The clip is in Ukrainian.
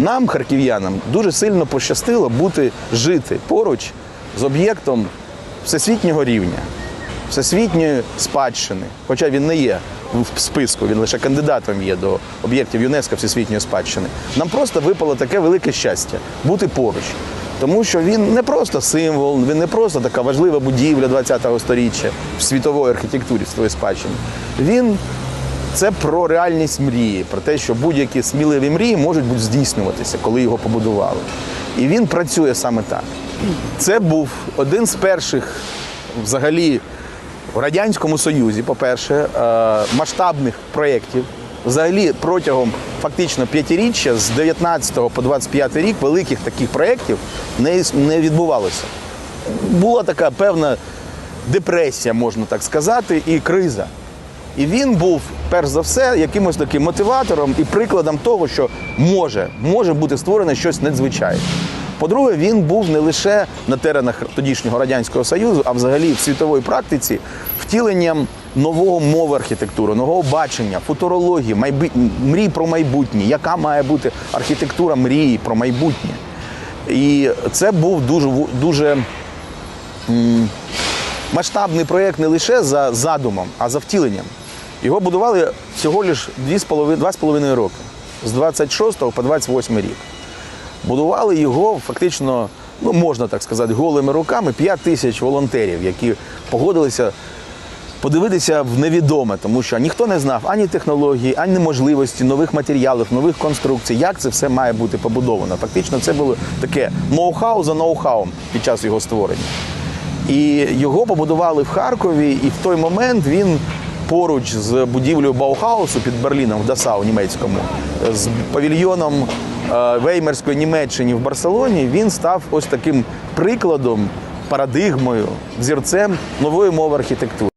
Нам, харків'янам, дуже сильно пощастило бути жити поруч з об'єктом всесвітнього рівня, всесвітньої спадщини. Хоча він не є в списку, він лише кандидатом є до об'єктів ЮНЕСКО всесвітньої спадщини. Нам просто випало таке велике щастя бути поруч. Тому що він не просто символ, він не просто така важлива будівля ХХ століття в світової архітектурі, в світової спадщини. Він це про реальність мрії, про те, що будь-які сміливі мрії можуть бути здійснюватися, коли його побудували. І він працює саме так. Це був один з перших взагалі в Радянському Союзі, по-перше, е, масштабних проєктів. Взагалі протягом фактично п'ятиріччя з 19 по 25 рік великих таких проєктів не відбувалося. Була така певна депресія, можна так сказати, і криза. І він був, перш за все, якимось таким мотиватором і прикладом того, що може, може бути створене щось надзвичайне. По-друге, він був не лише на теренах тодішнього Радянського Союзу, а взагалі в світовій практиці втіленням нового мови архітектури, нового бачення, футурології, майбу... мрій про майбутнє, яка має бути архітектура мрії про майбутнє. І це був дуже, дуже масштабний проєкт не лише за задумом, а за втіленням. Його будували всього лиш 2,5 роки з 26 по 28 рік. Будували його фактично, ну можна так сказати, голими руками 5 тисяч волонтерів, які погодилися подивитися в невідоме, тому що ніхто не знав ані технології, ані можливості нових матеріалів, нових конструкцій, як це все має бути побудовано. Фактично, це було таке ноу-хау за ноу-хау під час його створення. І його побудували в Харкові, і в той момент він поруч з будівлею Баухаусу під Берліном в Дасау німецькому, з павільйоном е, Веймерської Німеччини в Барселоні, він став ось таким прикладом, парадигмою, зірцем нової мови архітектури.